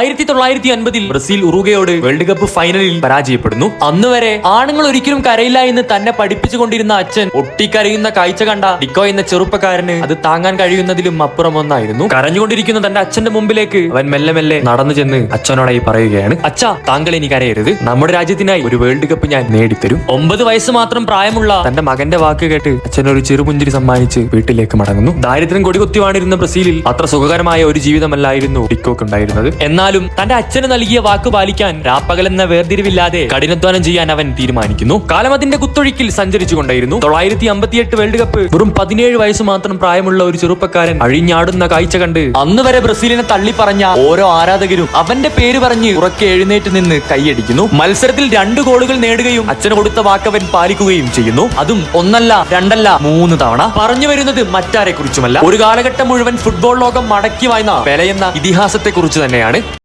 ആയിരത്തി തൊള്ളായിരത്തി അൻപതിൽ ബ്രസീൽ ഉറുഗയോട് വേൾഡ് കപ്പ് ഫൈനലിൽ പരാജയപ്പെടുന്നു. അന്ന് വരെ ആണുങ്ങൾ ഒരിക്കലും കരയില്ല എന്ന് തന്നെ പഠിപ്പിച്ചുകൊണ്ടിരുന്ന അച്ഛൻ ഒട്ടിക്കരയുന്ന കാഴ്ച കണ്ട ഡിക്കോ എന്ന ചെറുപ്പക്കാരന് അത് താങ്ങാൻ കഴിയുന്നതിലും അപ്പുറം ഒന്നായിരുന്നു. കരഞ്ഞുകൊണ്ടിരിക്കുന്ന തന്റെ അച്ഛന്റെ മുമ്പിലേക്ക് അവൻ മെല്ലെ മെല്ലെ നടന്നു ചെന്ന് അച്ഛനോടായി പറയുകയാണ് അച്ഛ താങ്കൾ ഇനി കരയരുത്. നമ്മുടെ രാജ്യത്തിനായി ഒരു വേൾഡ് കപ്പ് ഞാൻ നേടിത്തരും. ഒമ്പത് വയസ്സ് മാത്രം പ്രായമുള്ള തന്റെ മകന്റെ വാക്ക് കേട്ട് അച്ഛൻ ഒരു ചെറുപുഞ്ചിരി സമ്മാനിച്ച് വീട്ടിലേക്ക് മടങ്ങുന്നു. ദാരിദ്ര്യം കൊടികുത്തി വാണിരുന്ന ബ്രസീലിൽ അത്ര സുഖകരമായ ഒരു ജീവിതമല്ലായിരുന്നു ഡിക്കോക്ക് ഉണ്ടായിരുന്നത് എന്നാലും തന്റെ അച്ഛന് നൽകിയ വാക്ക് പാലിക്കാൻ രാപ്പകൽ എന്ന വേർതിരിവില്ലാതെ കഠിനാധ്വാനം ചെയ്യാൻ അവൻ തീരുമാനിക്കുന്നു. കാലം അതിന്റെ കുത്തൊഴുക്കിൽ സഞ്ചരിച്ചു കൊണ്ടായിരുന്നു. തൊള്ളായിരത്തി അമ്പത്തിയെട്ട് വേൾഡ് കപ്പ് വെറും പതിനേഴ് വയസ്സ് മാത്രം പ്രായമുള്ള ഒരു ചെറുപ്പക്കാരൻ അഴിഞ്ഞാടുന്ന കാഴ്ച കണ്ട് അന്ന് വരെ ബ്രസീലിനെ തള്ളി പറഞ്ഞ ഓരോ ആരാധകരും അവന്റെ പേര് പറഞ്ഞ് ഉറക്കെ എഴുന്നേറ്റ് നിന്ന് കൈയടിക്കുന്നു. മത്സരത്തിൽ രണ്ട് ഗോളുകൾ നേടുകയും അച്ഛന് കൊടുത്ത വാക്കവൻ പാലിക്കുകയും ചെയ്യുന്നു. അതും ഒന്നല്ല രണ്ടല്ല മൂന്ന് തവണ. പറഞ്ഞു വരുന്നത് മറ്റാരെ കുറിച്ചുമല്ല ഒരു കാലഘട്ടം മുഴുവൻ ഫുട്ബോൾ ലോകം മടക്കി വായന പെലയെന്ന ഇതിഹാസത്തെ കുറിച്ച് തന്നെയാണ്.